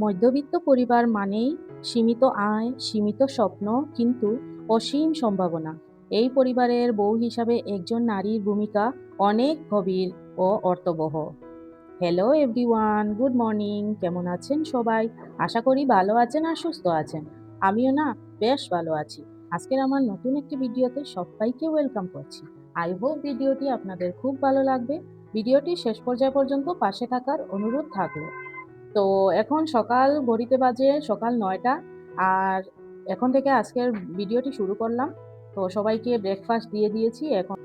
মধ্যবিত্ত পরিবার মানেই সীমিত আয়, সীমিত স্বপ্ন, কিন্তু অসীম সম্ভাবনা। এই পরিবারের বউ হিসাবে একজন নারীর ভূমিকা অনেক গভীর ও অর্থবহ। হ্যালো এভরিওয়ান গুড মর্নিং কেমন আছেন সবাই? আশা করি ভালো আছেন আর সুস্থ আছেন। আমিও না বেশ ভালো আছি। আজকের আমার নতুন একটি ভিডিওতে সবাইকে ওয়েলকাম করছি। আই হোপ ভিডিওটি আপনাদের খুব ভালো লাগবে। ভিডিওটি শেষ পর্যায় পর্যন্ত পাশে থাকার অনুরোধ থাকল। তো এখন সকাল ঘড়িতে বাজে সকাল নয়টা। আর এখন থেকে আজকের ভিডিওটি শুরু করলাম। তো সবাইকে ব্রেকফাস্ট দিয়ে দিয়েছি। এখন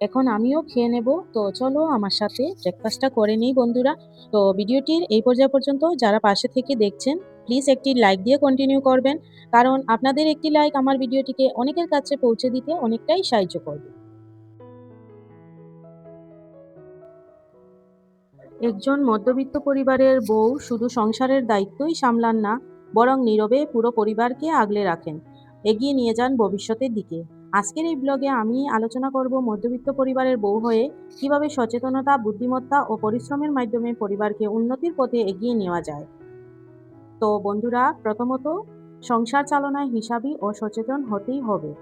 এখন আমিও খেয়ে নেব। তো চলো আমার সাথে ব্রেকফাস্টটা করে নিই বন্ধুরা। তো ভিডিওটির এই পর্যায় পর্যন্ত যারা পাশে থেকে দেখছেন প্লিজ একটি লাইক দিয়ে কন্টিনিউ করবেন। কারণ আপনাদের একটি লাইক আমার ভিডিওটিকে অনেকের কাছে পৌঁছে দিতে অনেকটাই সাহায্য করবে। একজন মধ্যবিত্ত পরিবারের বউ শুধু সংসারের দায়িত্বই সামলান না, বরং নীরবে পুরো পরিবারকে আগলে রাখেন। এগিয়ে নিয়ে যান ভবিষ্যতের দিকে। আজকের এই ব্লগে আমি আলোচনা করব মধ্যবিত্ত পরিবারের বউ হয়ে কীভাবে সচেতনতা, বুদ্ধিমত্তা ও পরিশ্রমের মাধ্যমে পরিবারকে উন্নতির পথে এগিয়ে নেওয়া যায়। তো বন্ধুরা, প্রথমত সংসার চালনায় হিসাবই ও সচেতন হতেই হবে।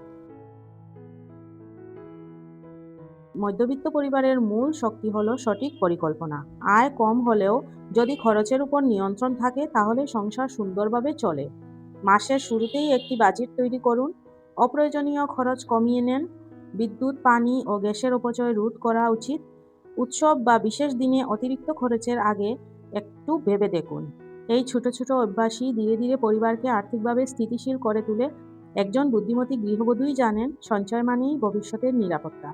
মধ্যবিত্ত পরিবারের মূল শক্তি হলো সঠিক পরিকল্পনা। আয় কম হলেও যদি খরচের উপর নিয়ন্ত্রণ থাকে, তাহলে সংসার সুন্দরভাবে চলে। মাসের শুরুতেই একটি বাজেট তৈরি করুন। অপ্রয়োজনীয় খরচ কমিয়ে নেন। বিদ্যুৎ, পানি ও গ্যাসের অপচয় রোধ করা উচিত। উৎসব বা বিশেষ দিনে অতিরিক্ত খরচের আগে একটু ভেবে দেখুন। এই ছোট ছোট অভ্যাসই ধীরে ধীরে পরিবারকে আর্থিকভাবে স্থিতিশীল করে তুলে। একজন বুদ্ধিমতী গৃহবধূই জানেন, সঞ্চয় মানেই ভবিষ্যতের নিরাপত্তা।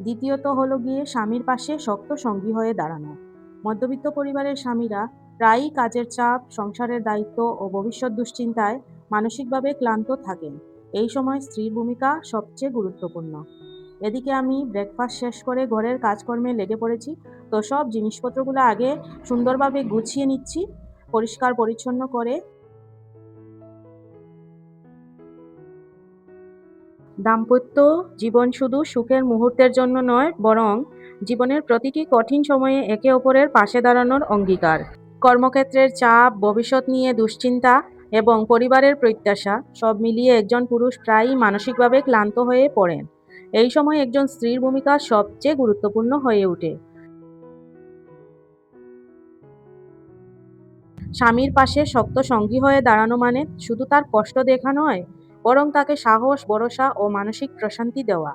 দ্বিতীয়ত হলো গিয়ে স্বামীর পাশে শক্ত সঙ্গী হয়ে দাঁড়ানো। মধ্যবিত্ত পরিবারের স্বামীরা প্রায়ই কাজের চাপ, সংসারের দায়িত্ব ও ভবিষ্যৎ দুশ্চিন্তায় মানসিকভাবে ক্লান্ত থাকেন। এই সময় স্ত্রীর ভূমিকা সবচেয়ে গুরুত্বপূর্ণ। এদিকে আমি ব্রেকফাস্ট শেষ করে ঘরের কাজকর্মে লেগে পড়েছি, তো সব জিনিসপত্রগুলো আগে সুন্দরভাবে গুছিয়ে নিচ্ছি, পরিষ্কার পরিচ্ছন্ন করে দাম্পত্য জীবন শুধু সুখের মুহূর্তের জন্য নয়, বরং জীবনের প্রতিটি কঠিন সময়ে একে অপরের পাশে দাঁড়ানোর অঙ্গীকার। কর্মক্ষেত্রের চাপ, ভবিষ্যৎ নিয়ে দুশ্চিন্তা এবং পরিবারের প্রত্যাশা সব মিলিয়ে একজন পুরুষ প্রায়ই মানসিকভাবে ক্লান্ত হয়ে পড়েন। এই সময় একজন স্ত্রীর ভূমিকা সবচেয়ে গুরুত্বপূর্ণ হয়ে ওঠে। স্বামীর পাশে শক্ত সঙ্গী হয়ে দাঁড়ানো মানে শুধু তার কষ্ট দেখা নয় বরং তাকে সাহস, ভরসা ও মানসিক প্রশান্তি দেওয়া।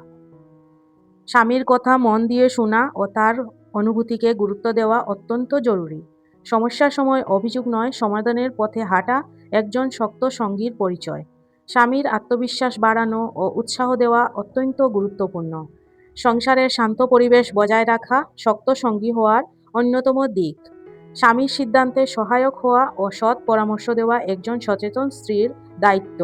স্বামীর কথা মন দিয়ে শোনা ও তার অনুভূতিকে গুরুত্ব দেওয়া অত্যন্ত জরুরি। সমস্যার সময় অভিযোগ নয়, সমাধানের পথে হাঁটা একজন শক্ত সঙ্গীর পরিচয়। স্বামীর আত্মবিশ্বাস বাড়ানো ও উৎসাহ দেওয়া অত্যন্ত গুরুত্বপূর্ণ। সংসারের শান্ত পরিবেশ বজায় রাখা শক্ত সঙ্গী হওয়ার অন্যতম দিক। স্বামীর সিদ্ধান্তে সহায়ক হওয়া ও সৎ পরামর্শ দেওয়া একজন সচেতন স্ত্রীর দায়িত্ব।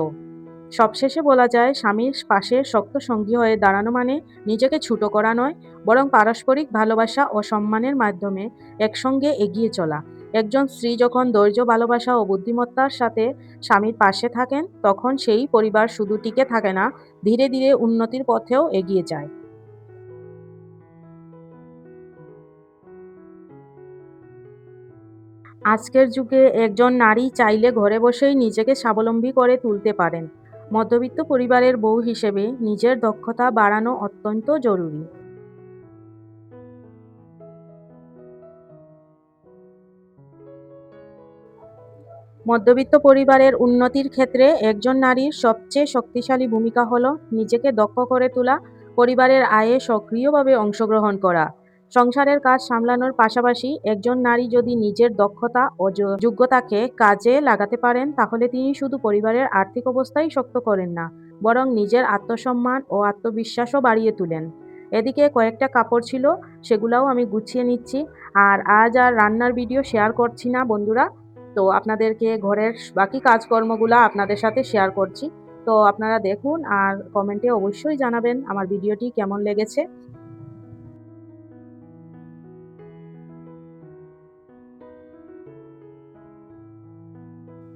সবশেষে বলা যায় স্বামীর পাশে শক্ত সঙ্গী হয়ে দাঁড়ানো মানে নিজেকে ছুটো করা নয়, বরং পারস্পরিক ভালোবাসা ও সম্মানের মাধ্যমে একসঙ্গে এগিয়ে চলা। একজন স্ত্রী যখন ধৈর্য, ভালোবাসা ও বুদ্ধিমত্তার সাথে স্বামীর পাশে থাকেন, তখন সেই পরিবার শুধু টিকে থাকে না, ধীরে ধীরে উন্নতির পথেও এগিয়ে যায়। আজকের যুগে একজন নারী চাইলে ঘরে বসেই নিজেকে স্বাবলম্বী করে তুলতে পারেন। মধ্যবিত্ত পরিবারের বউ হিসেবে নিজের দক্ষতা বাড়ানো অত্যন্ত জরুরি। মধ্যবিত্ত পরিবারের উন্নতির ক্ষেত্রে একজন নারীর সবচেয়ে শক্তিশালী ভূমিকা হল নিজেকে দক্ষ করে তোলা, পরিবারের আয়ে সক্রিয়ভাবে অংশগ্রহণ করা। সংসারের কাজ সামলানোর পাশাপাশি একজন নারী যদি নিজের দক্ষতা ও যোগ্যতাকে কাজে লাগাতে পারেন, তাহলে তিনি শুধু পরিবারের আর্থিক অবস্থাই শক্ত করেন না, বরং নিজের আত্মসম্মান ও আত্মবিশ্বাসও বাড়িয়ে তোলেন। এদিকে কয়েকটা কাপড় ছিল, সেগুলাও আমি গুছিয়ে নিচ্ছি, আর আজ আর রান্নার ভিডিও শেয়ার করছি না বন্ধুরা। তো আপনাদেরকে ঘরের বাকি কাজকর্মগুলো আপনাদের সাথে শেয়ার করছি। তো আপনারা দেখুন আর কমেন্টে অবশ্যই জানাবেন আমার ভিডিওটি কেমন লেগেছে।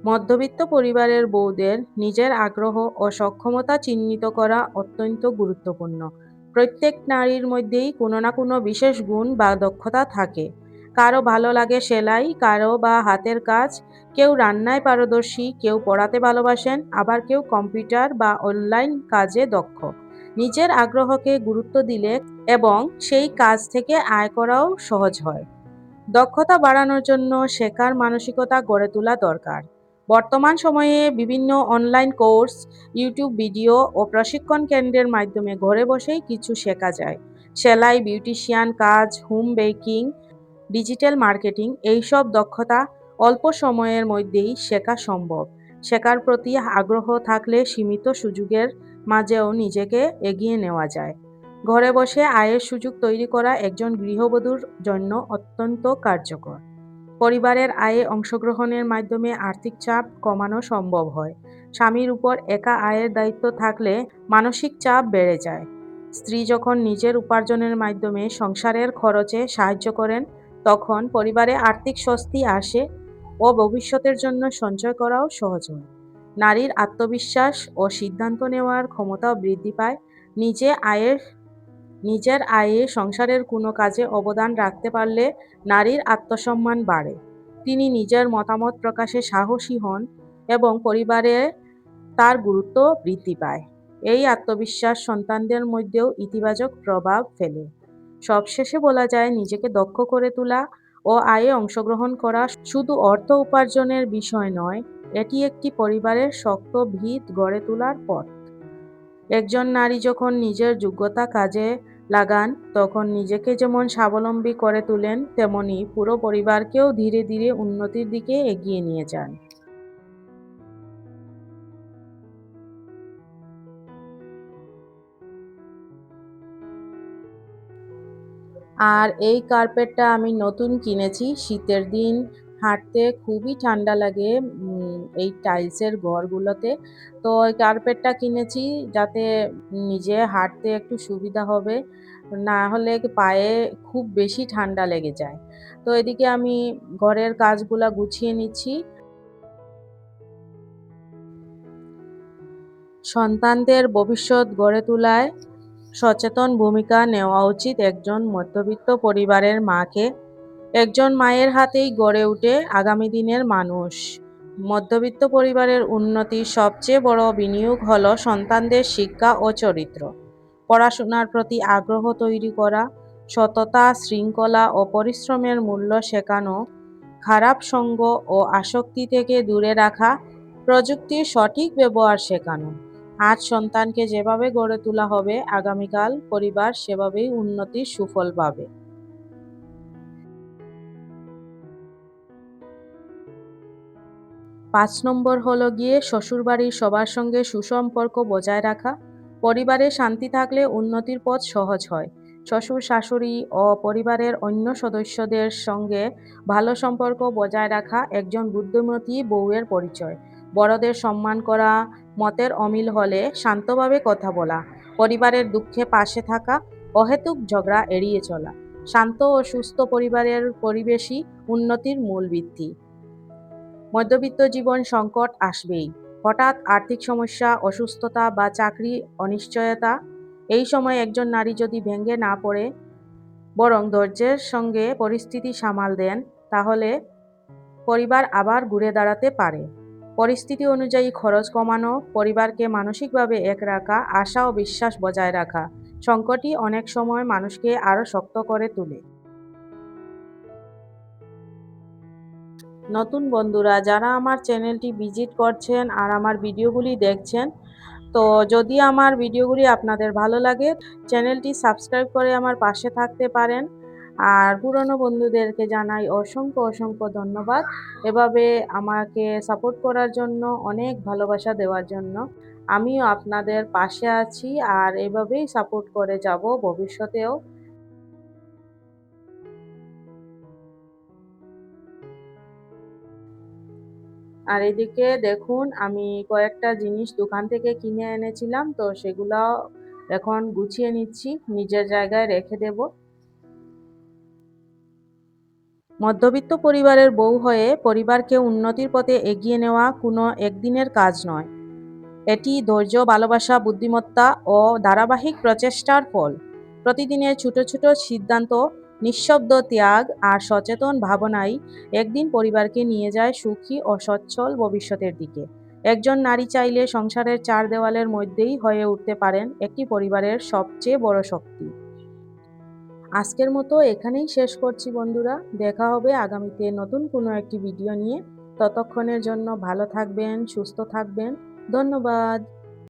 মধ্যবিত্ত পরিবারের বউদের নিজের আগ্রহ ও সক্ষমতা চিহ্নিত করা অত্যন্ত গুরুত্বপূর্ণ। প্রত্যেক নারীর মধ্যেই কোনো না কোনো বিশেষ গুণ বা দক্ষতা থাকে। কারও ভালো লাগে সেলাই, কারও বা হাতের কাজ, কেউ রান্নায় পারদর্শী, কেউ পড়াতে ভালোবাসেন, আবার কেউ কম্পিউটার বা অনলাইন কাজে দক্ষ। নিজের আগ্রহকে গুরুত্ব দিলে এবং সেই কাজ থেকে আয় করাও সহজ হয়। দক্ষতা বাড়ানোর জন্য শেখার মানসিকতা গড়ে তোলা দরকার। বর্তমান সময়ে বিভিন্ন অনলাইন কোর্স ইউটিউব ভিডিও ও প্রশিক্ষণ কেন্দ্রের মাধ্যমে ঘরে বসেই কিছু শেখা যায়। সেলাই বিউটিশিয়ান কাজ হোম বেকিং ডিজিটাল মার্কেটিং এইসব দক্ষতা অল্প সময়ের মধ্যেই শেখা সম্ভব। শেখার প্রতি আগ্রহ থাকলে সীমিত সুযোগের মাঝেও নিজেকে এগিয়ে নেওয়া যায়। ঘরে বসে আয়ের সুযোগ তৈরি করা একজন গৃহবধূর জন্য অত্যন্ত কার্যকর। পরিবারের আয়ে অংশগ্রহণের মাধ্যমে আর্থিক চাপ কমানো সম্ভব হয়। স্বামীর উপর একা আয়ের দায়িত্ব থাকলে মানসিক চাপ বেড়ে যায়। স্ত্রী যখন নিজের উপার্জনের মাধ্যমে সংসারের খরচে সাহায্য করেন, তখন পরিবারে আর্থিক স্বস্তি আসে ও ভবিষ্যতের জন্য সঞ্চয় করাও সহজ হয়। নারীর আত্মবিশ্বাস ও সিদ্ধান্ত নেওয়ার ক্ষমতাও বৃদ্ধি পায়। নিজে আয়ের নিজের আয়ে সংসারের কোনো কাজে অবদান রাখতে পারলে নারীর আত্মসম্মান বাড়ে। তিনি নিজের মতামত প্রকাশে সাহসী হন এবং পরিবারে তার গুরুত্ব বৃদ্ধি পায়। এই আত্মবিশ্বাস সন্তানদের মধ্যেও ইতিবাচক প্রভাব ফেলে। সবশেষে বলা যায়, নিজেকে দক্ষ করে তোলা ও আয়ে অংশগ্রহণ করা শুধু অর্থ উপার্জনের বিষয় নয়, এটি একটি পরিবারের শক্ত ভিত গড়ে তোলার পথ। একজন নারী যখন নিজের যোগ্যতা কাজে লাগান, তখন নিজেকে যেমন স্বাবলম্বী করে তোলেন, তেমনি পুরো পরিবারকেও ধীরে ধীরে উন্নতির দিকে এগিয়ে নিয়ে যান। আর এই কার্পেটটা আমি নতুন কিনেছি, শীতের দিন হাঁটতে খুবই ঠান্ডা লাগে এই টাইলসের ঘরগুলোতে। তো ওই কার্পেটটা কিনেছি যাতে নিজে হাঁটতে একটু সুবিধা হবে, না হলে পায়ে খুব বেশি ঠান্ডা লেগে যায়। তো এদিকে আমি ঘরের কাজগুলা গুছিয়ে নিচ্ছি। সন্তানদের ভবিষ্যৎ গড়ে তোলায় সচেতন ভূমিকা নেওয়া উচিত একজন মধ্যবিত্ত পরিবারের মাকে। একজন মায়ের হাতেই গড়ে ওঠে আগামী দিনের মানুষ। মধ্যবিত্ত পরিবারের উন্নতির সবচেয়ে বড় বিনিয়োগ হল সন্তানদের শিক্ষা ও চরিত্র। পড়াশোনার প্রতি আগ্রহ তৈরি করা, সততা, শৃঙ্খলা ও পরিশ্রমের মূল্য শেখানো, খারাপ সঙ্গ ও আসক্তি থেকে দূরে রাখা, প্রযুক্তির সঠিক ব্যবহার শেখানো। আজ সন্তানকে যেভাবে গড়ে তোলা হবে, আগামীকাল পরিবার সেভাবেই উন্নতির সুফল পাবে। পাঁচ নম্বর হলো গিয়ে শ্বশুরবাড়ির সবার সঙ্গে সুসম্পর্ক বজায় রাখা। পরিবারে শান্তি থাকলে উন্নতির পথ সহজ হয়। শ্বশুর, শাশুড়ি ও পরিবারের অন্য সদস্যদের সঙ্গে ভালো সম্পর্ক বজায় রাখা একজন বুদ্ধিমতী বউয়ের পরিচয়। বড়দের সম্মান করা, মতের অমিল হলে শান্তভাবে কথা বলা, পরিবারের দুঃখে পাশে থাকা, অহেতুক ঝগড়া এড়িয়ে চলা। শান্ত ও সুস্থ পরিবারের পরিবেশই উন্নতির মূল ভিত্তি। মধ্যবিত্ত জীবন সংকট আসবেই। হঠাৎ আর্থিক সমস্যা, অসুস্থতা বা চাকরি অনিশ্চয়তা, এই সময় একজন নারী যদি ভেঙে না পড়ে, বরং ধৈর্যের সঙ্গে পরিস্থিতি সামাল দেন, তাহলে পরিবার আবার ঘুরে দাঁড়াতে পারে। পরিস্থিতি অনুযায়ী খরচ কমানো, পরিবারকে মানসিকভাবে এক রাখা, আশা ও বিশ্বাস বজায় রাখা, সংকটই অনেক সময় মানুষকে আরও শক্ত করে তোলে। নতুন বন্ধুরা, যারা আমার চ্যানেলটি ভিজিট করছেন আর আমার ভিডিওগুলি দেখছেন, তো যদি আমার ভিডিওগুলি আপনাদের ভালো লাগে, চ্যানেলটি সাবস্ক্রাইব করে আমার পাশে থাকতে পারেন। আর পুরনো বন্ধুদেরকে জানাই অসংখ্য অসংখ্য ধন্যবাদ। এভাবে আমাকে সাপোর্ট করার জন্য, অনেক ভালোবাসা দেওয়ার জন্য আমিও আপনাদের পাশে আছি আর এভাবেই সাপোর্ট করে যাব ভবিষ্যতেও। আর এদিকে দেখুন, আমি কয়েকটা জিনিস দোকান থেকে কিনে এনেছিলাম, তো সেগুলো এখন গুছিয়ে নিচ্ছি, নিজের জায়গায় রেখে দেব। মধ্যবিত্ত পরিবারের বউ হয়ে পরিবারকে উন্নতির পথে এগিয়ে নেওয়া কোনো একদিনের কাজ নয়। এটি ধৈর্য, ভালোবাসা, বুদ্ধিমত্তা ও ধারাবাহিক প্রচেষ্টার ফল। প্রতিদিনের ছোট ছোট সিদ্ধান্ত নিঃশব্দ ত্যাগ আর সচেতন ভাবনাই একদিন পরিবারকে নিয়ে যায় সুখী ও সচ্ছল ভবিষ্যতের দিকে। একজন নারী চাইলে সংসারের চার দেওয়ালের মধ্যেই হয়ে উঠতে পারেন একটি পরিবারের সবচেয়ে বড় শক্তি। আজকের মতো এখানেই শেষ করছি বন্ধুরা। দেখা হবে আগামীতে নতুন কোনো একটি ভিডিও নিয়ে। ততক্ষণের জন্য ভালো থাকবেন, সুস্থ থাকবেন। ধন্যবাদ।